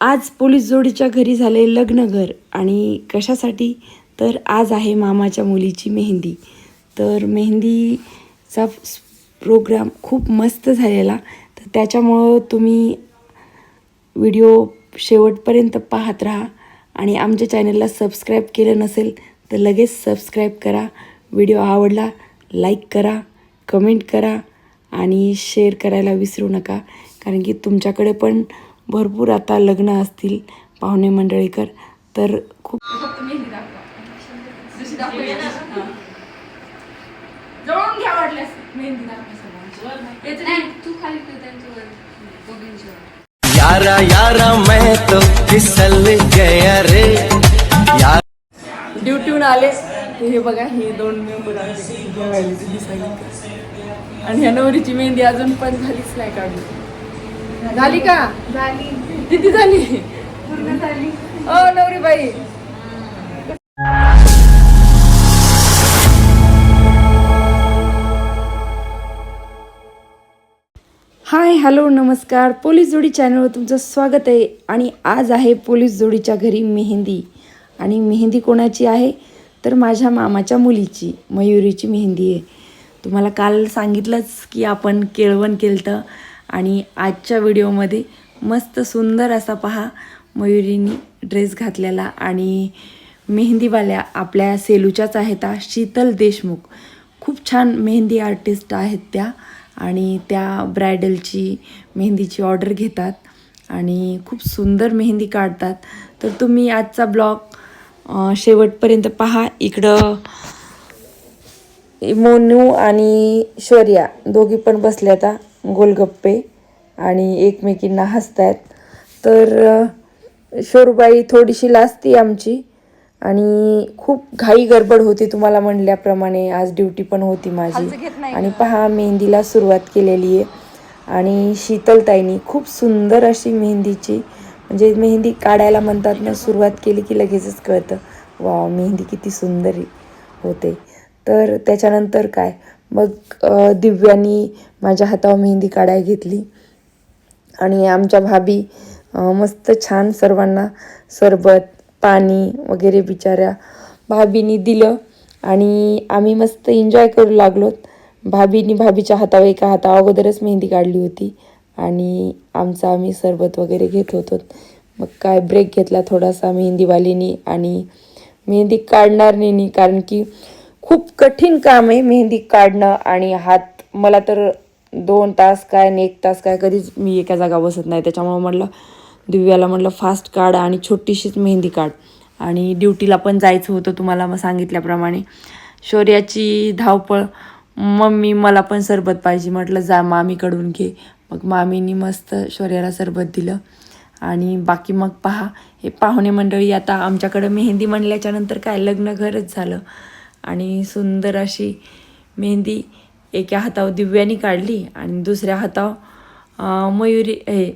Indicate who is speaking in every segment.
Speaker 1: आज पोलीस जोडीच्या घरी झाले लग्न घर. आणि कशासाठी? तर आज आहे मामाच्या मुलीची मेहंदी. तर मेहंदीचा प्रोग्राम खूप मस्त झालेला. तर त्याच्यामुळं तुम्ही व्हिडिओ शेवटपर्यंत पाहत राहा. आणि आमच्या चॅनलला सबस्क्राईब केलं नसेल तर लगेच सबस्क्राईब करा. व्हिडिओ आवडला लाईक करा कमेंट करा आणि शेअर करायला विसरू नका. कारण की तुमच्याकडे पण भरपूर आता लग्न असतील पाहुणे मंडळीकर तर खूप
Speaker 2: यारा यारा मैं तो फिसल गया रे. यार
Speaker 3: ड्युटीहून आले. हे बघा हे दोन मेंबर आणि ह्या नवरीची मेहंदी अजून पण झालीच नाही काढली झाली का?
Speaker 4: झाली.
Speaker 3: किती झाली?
Speaker 4: पूर्ण झाली.
Speaker 3: ओ नवरी बाई.
Speaker 1: हाय हॅलो नमस्कार. पोलीस जोडी चॅनलवर तुमचं स्वागत आहे. आणि आज आहे पोलीस जोडीच्या घरी मेहंदी. आणि मेहंदी कोणाची आहे? तर माझ्या मामाच्या मुलीची मयुरीची मेहंदी आहे. तुम्हाला काल सांगितलंच की आपण केळवण केलं आणि आजच्या व्हिडिओमध्ये मस्त सुंदर असा पहा मयुरीनी ड्रेस घातलेला आणि मेहंदीवाल्या आपल्या सेलूच्याच आहेत शीतल देशमुख. खूप छान मेहंदी आर्टिस्ट आहेत त्या आणि त्या ब्रायडलची मेहंदीची ऑर्डर घेतात आणि खूप सुंदर मेहंदी काढतात. तर तुम्ही आजचा ब्लॉग शेवटपर्यंत पहा. इकडं मोनू आणि शौर्या दोघी पण बसल्या आता गोलगप्पे आणि एकमेकींना हसतायत. तर अ, शोरूबाई थोडीशी लाजती आमची आणि खूप घाई गडबड होती तुम्हाला म्हणल्याप्रमाणे आज ड्युटी पण होती माझी. आणि पहा मेहंदीला सुरुवात केलेली आहे. आणि शीतलताईनी खूप सुंदर अशी मेहंदीची म्हणजे मेहंदी काढायला म्हणतात ना सुरुवात केली की लगेचच कळतं. वा मेहंदी किती सुंदर होते. तर त्याच्यानंतर काय? मग दिव्यानी माझ्या हातावर मेहंदी काढायला घेतली. आणि आमच्या भाभी मस्त छान सर्वांना सरबत पाणी वगैरे बिचाऱ्या भाभीनी दिलं. आणि आम्ही मस्त एन्जॉय करू लागलोत. भाभीनी भाभीच्या हातावर एका हाता अगोदरच मेहंदी काढली होती. आणि आमचं आम्ही सरबत वगैरे घेत होतो. मग काय ब्रेक घेतला थोडासा मेहंदीवालीनी. आणि मेहंदी काढणार नाही कारण की खूप कठीण काम आहे मेहंदी काढणं आणि हात मला तर दोन तास काय आणि एक तास काय कधीच मी एका जागा बसत नाही. त्याच्यामुळं म्हटलं दिव्याला म्हटलं फास्ट काढ आणि छोटीशीच मेहंदी काढ. आणि ड्युटीला पण जायचं होतं तुम्हाला मग सांगितल्याप्रमाणे. शौर्याची धावपळ मम्मी मला पण सरबत पाहिजे. म्हटलं जा मामीकडून घे. मग मामीनी मस्त शौर्याला सरबत दिलं. आणि बाकी मग पहा हे पाहुणे मंडळी आता आमच्याकडं मेहंदी म्हणल्याच्यानंतर काय लग्न घरच झालं. आणि सुंदर अशी मेहंदी एका हातावर दिव्यानी काढली आणि दुसऱ्या हातावर मयुरी हे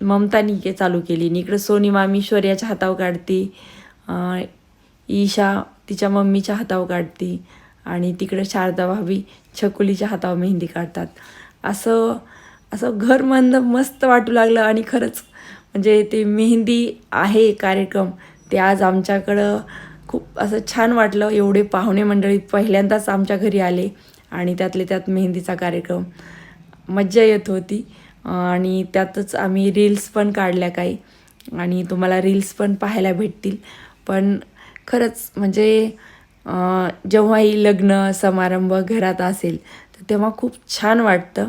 Speaker 1: ममतानी के चालू केली. आणि इकडं सोनी मामी शौर्याच्या हातावर काढती ईशा तिच्या मम्मीच्या हातावर काढती आणि तिकडं शारदा भाभी छकुलीच्या हातावर मेहंदी काढतात. असं असं घर मंद मस्त वाटू लागलं आणि खरंच म्हणजे ते मेहंदी आहे कार्यक्रम ते आज आमच्याकडं खूप असं छान वाटलं एवढे पाहुणे मंडळी पहिल्यांदाच आमच्या घरी आले आणि त्यातले त्यात मेहंदीचा कार्यक्रम. मज्जा येत होती. आणि त्यातच आम्ही रील्स पण काढल्या काही. आणि तुम्हाला रील्स पण पाहायला भेटतील. पण खरंच म्हणजे जेव्हाही लग्न समारंभ घरात असेल तर तेव्हा खूप छान वाटतं.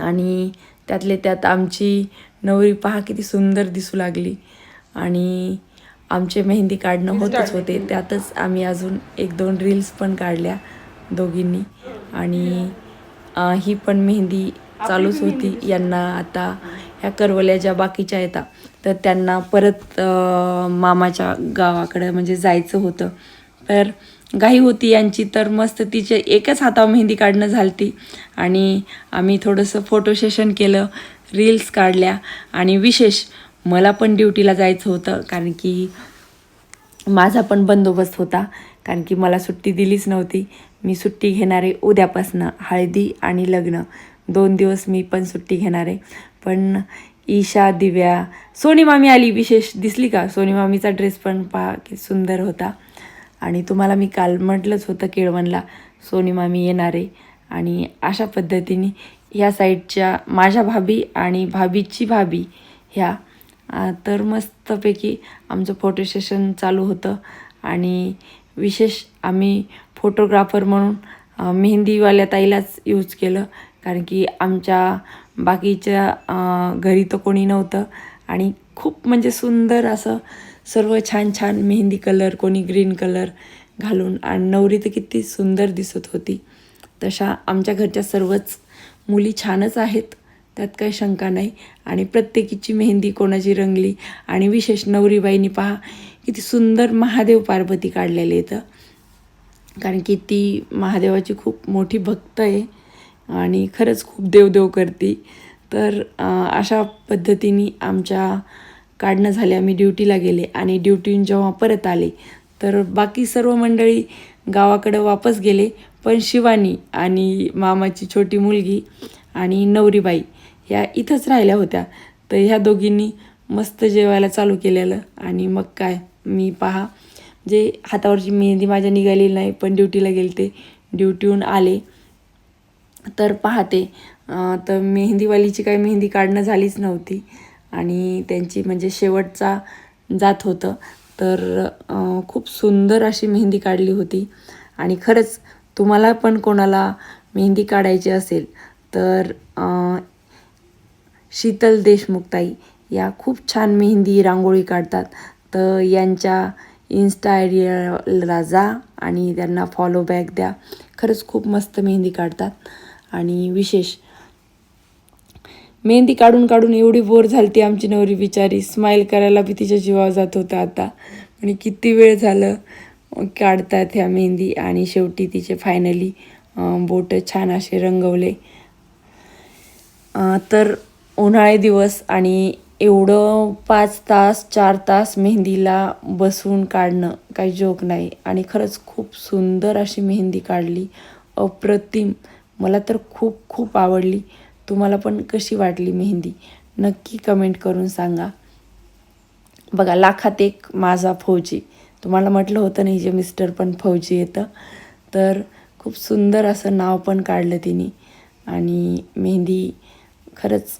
Speaker 1: आणि त्यातले त्यात आमची नवरी पहा किती सुंदर दिसू लागली. आणि आमचे मेहंदी काढणं होतच होते. त्यातच आम्ही अजून एक दोन रील्स पण काढल्या दोघींनी. आणि ही पण मेहंदी चालूच होती. यांना आता ह्या करवल्या ज्या बाकीच्या येतात तर त्यांना परत मामाच्या गावाकडे म्हणजे जायचं होतं. तर घाई होती यांची तर मस्त तिचे एकच हातावर मेहंदी काढणं झालती. आणि आम्ही थोडंसं फोटो सेशन केलं रील्स काढल्या. आणि विशेष मला पण ड्युटीला जायचं होतं कारण की माझा पण बंदोबस्त होता कारण की मला सुट्टी दिलीच नव्हती. मी सुट्टी घेणार आहे उद्यापासनं हळदी आणि लग्न. दोन दिवस मी पण सुट्टी घेणार आहे. पण ईशा दिव्या सोनी मामी आली विशेष दिसली का? सोनी मामीचा ड्रेस पण पहा की सुंदर होता. आणि तुम्हाला मी काल म्हटलंच होतं केळवणला सोनी मामी येणार आहे. आणि अशा पद्धतीने ह्या साईडच्या माझ्या भाभी आणि भाभीची भाभी ह्या तर मस्तपैकी आमचं फोटो सेशन चालू होतं. आणि विशेष आम्ही फोटोग्राफर म्हणून मेहंदीवाल्या ताईलाच यूज केलं. कारण की आमच्या बाकीच्या घरी तर कोणी नव्हतं. आणि खूप म्हणजे सुंदर असं सर्व छान छान मेहंदी कलर कोणी ग्रीन कलर घालून आणि नवरी तर किती सुंदर दिसत होती. तशा आमच्या घरच्या सर्वच मुली छानच आहेत. त्यात काही शंका नाही. आणि प्रत्येकीची मेहंदी कोणाची रंगली? आणि विशेष नवरीबाईनी पहा किती सुंदर महादेव पार्वती काढलेले इथं कारण की ती महादेवाची खूप मोठी भक्त आहे आणि खरंच खूप देवदेव करते. तर अशा पद्धतीने आमच्या काढणं झाले. आम्ही ड्युटीला गेले आणि ड्युटीहून जेव्हा परत आले तर बाकी सर्व मंडळी गावाकडं वापस गेले. पण शिवानी आणि मामाची छोटी मुलगी आणि नवरीबाई ह्या इथंच राहिल्या होत्या. तर ह्या दोघींनी मस्त जेवायला चालू केलेलं. आणि मग काय मी पहा. जे हातावरची मेहंदी माझ्या निघालेली नाही पण ड्युटीला गेले ते ड्युटीहून आले. तर पाहते. तर मेहंदीवालीची काही मेहंदी काढणं झालीच नव्हती. आणि त्यांची म्हणजे शेवटचा जात होतं. तर खूप सुंदर अशी मेहंदी काढली होती. आणि खरंच तुम्हाला पण कोणाला मेहंदी काढायची असेल तर शीतल देशमुखताई. या खूप छान मेहंदी रांगोळी काढतात. तर यांच्या इन्स्टा आयडियाला जा आणि त्यांना फॉलो बॅक द्या. खरंच खूप मस्त मेहंदी काढतात. आणि विशेष मेहंदी काढून काढून एवढी बोर झाली ती आमची नवरी बिचारी. स्माईल करायला बी तिच्या जीवावर जात होतं आता. आणि किती वेळ झालं काढतात ह्या मेहंदी. आणि शेवटी तिचे फायनली बोट छान असे रंगवले. तर उन्हाळे दिवस आणि एवढं पाच तास चार तास मेहंदीला बसून काढणं काही जोक नाही. आणि खरंच खूप सुंदर अशी मेहंदी काढली. अप्रतिम. मला तर खूप खूप आवडली. तुम्हाला पण कशी वाटली मेहंदी? नक्की कमेंट करून सांगा. बघा लाखात एक माझा फौजी. तुम्हाला म्हटलं होतं नाही जे मिस्टर पण फौजी येतं. तर खूप सुंदर असं नाव पण काढलं तिने. आणि मेहंदी खरंच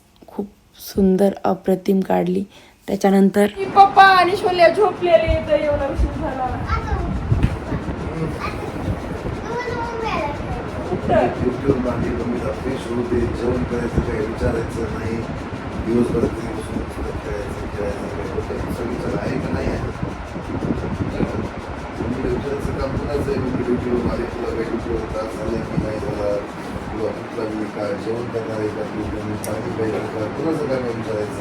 Speaker 1: सुंदर अप्रतिम काढली. त्याच्यानंतर
Speaker 3: पप्पा आणि शोल्या झोपलेले तर एवढा उशीर झाला.
Speaker 5: युट्यूब जेवण का किंवा जेवण करणार आहे का तुम्ही पाणी प्यायचं का कुणाचं काय नाही विचारायचं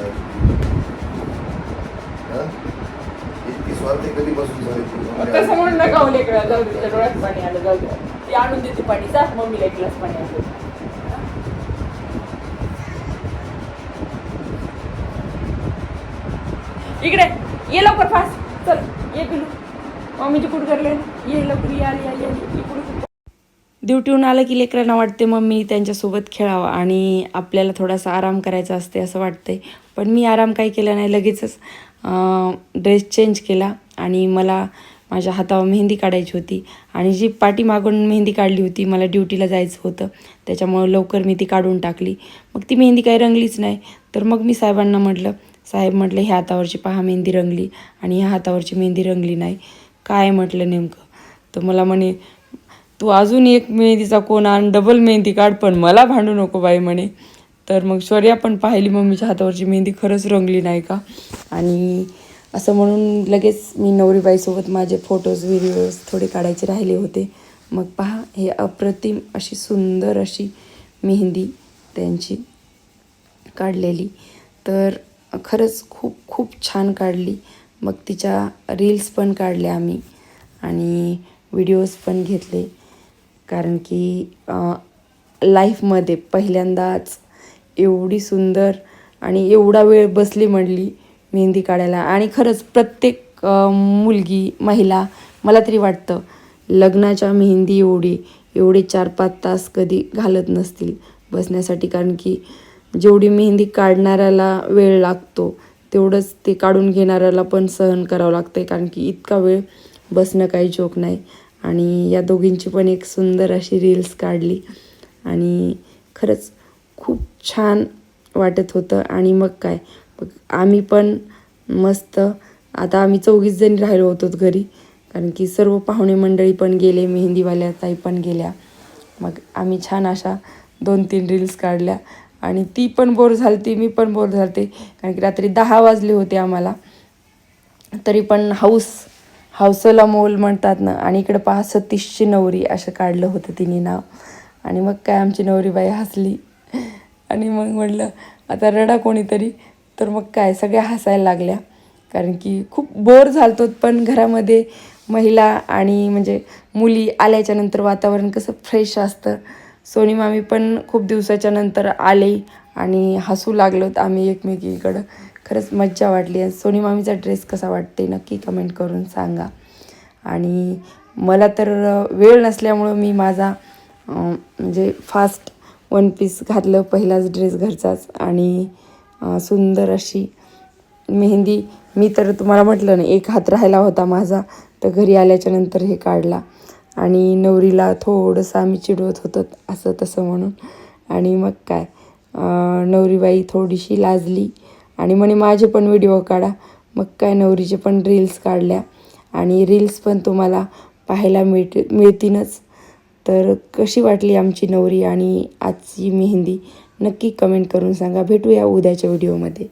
Speaker 5: इतकी स्वार्थी कधीपासून झाली
Speaker 3: तसं
Speaker 5: तू
Speaker 3: म्हणून नका जाऊ दे डोळ्यात पाणी आलं जाऊ दे. ती आणून देते पाणी. जा मम्मीला एक ग्लास पाणी आलं इकडे ये लवकर फास्ट चल ये पिलू. मम्मीची कुठ करले ये लवकर ये आली आली आली
Speaker 1: ड्युटीहून आलं की लेकरांना वाटते मम्मी त्यांच्यासोबत खेळावं आणि आपल्याला थोडासा आराम करायचा असते असं वाटते पण मी आराम काही केला नाही लगेचच ड्रेस चेंज केला आणि मला माझ्या हातावर मेहंदी काढायची होती आणि जी पाठीमागून मेहंदी काढली होती मला ड्युटीला जायचं होतं त्याच्यामुळं लवकर मी ती काढून टाकली. मग ती मेहंदी काही रंगलीच नाही. तर मग मी साहेबांना म्हटलं साहेब म्हटलं ह्या हातावरची पहा मेहंदी रंगली आणि ह्या हातावरची मेहंदी रंगली नाही. काय म्हटलं नेमकं? तर मला म्हणे तू अजून एक मेहंदीचा कोण आण डबल मेहंदी काढ पण मला भांडू नको बाई म्हणे. तर मग शौर्या पण पाहिली मम्मीच्या हातावरची मेहंदी खरंच रंगली नाही का? आणि असं म्हणून लगेच मी नवरीबाईसोबत माझे फोटोज व्हिडिओज थोडे काढायचे राहिले होते. मग पहा हे अप्रतिम अशी सुंदर अशी मेहंदी त्यांची काढलेली. तर खरंच खूप खूप छान काढली. मग तिच्या रील्स पण काढल्या आम्ही आणि व्हिडिओज पण घेतले. कारण की लाईफमध्ये पहिल्यांदाच एवढी सुंदर आणि एवढा वेळ बसली म्हणली मेहंदी काढायला. आणि खरंच प्रत्येक मुलगी महिला मला तरी वाटतं लग्नाच्या मेहंदी एवढी एवढे चार पाच तास कधी घालत नसतील बसण्यासाठी. कारण की जेवढी मेहंदी काढणाऱ्याला वेळ लागतो तेवढंच ते काढून घेणाऱ्याला पण सहन करावं लागतं कारण की इतका वेळ बसणं काही जोक नाही. आणि या दोघींची पण एक सुंदर अशी रील्स काढली. आणि खरंच खूप छान वाटत होतं. आणि मग काय? आम्ही पण मस्त. आता आम्ही चौघीच जणी राहिलो होतो घरी. कारण की सर्व पाहुणे मंडळी पण गेले मेहंदीवाल्या ताई पण गेल्या. मग आम्ही छान अशा दोन तीन रील्स काढल्या. आणि ती पण बोर झालती मी पण बोर झालते. कारण की रात्री दहा वाजले होते आम्हाला. तरी पण हाऊस हौसला मोल म्हणतात ना आणि इकडं पहा सतीशची नवरी असं काढलं होतं तिने नाव. आणि मग काय आमची नवरीबाई हसली. आणि मग म्हटलं आता रडा कोणीतरी. तर मग काय सगळ्या हसायला लागल्या. कारण की खूप बोर झालतो पण घरामध्ये महिला आणि म्हणजे मुली आल्याच्यानंतर वातावरण कसं फ्रेश असतं. सोनी मामी पण खूप दिवसाच्या नंतर आले आणि हसू लागलोत आम्ही एकमेकीकडं. खरंच मज्जा वाटली. आणि सोनी मामीचा ड्रेस कसा वाटते नक्की कमेंट करून सांगा. आणि मला तर वेळ नसल्यामुळं मी माझा म्हणजे फास्ट वन पीस घातलं पहिलाच ड्रेस घरचाच. आणि सुंदर अशी मेहंदी मी तर तुम्हाला म्हटलं ना एक हात राहिला होता माझा तर घरी आल्याच्यानंतर हे काढला. आणि नवरीला थोडंसं आम्ही चिडवत होतो असं तसं म्हणून. आणि मग काय नवरीबाई थोडीशी लाजली. आणि म्हणे माझे पण व्हिडिओ काढा. मग काय नवरीचे पण रील्स काढल्या. आणि रील्स पण तुम्हाला पाहायला मिळत मिळतीलच. तर कशी वाटली आमची नवरी आणि आजची मेहंदी? नक्की कमेंट करून सांगा. भेटूया उद्याच्या व्हिडिओमध्ये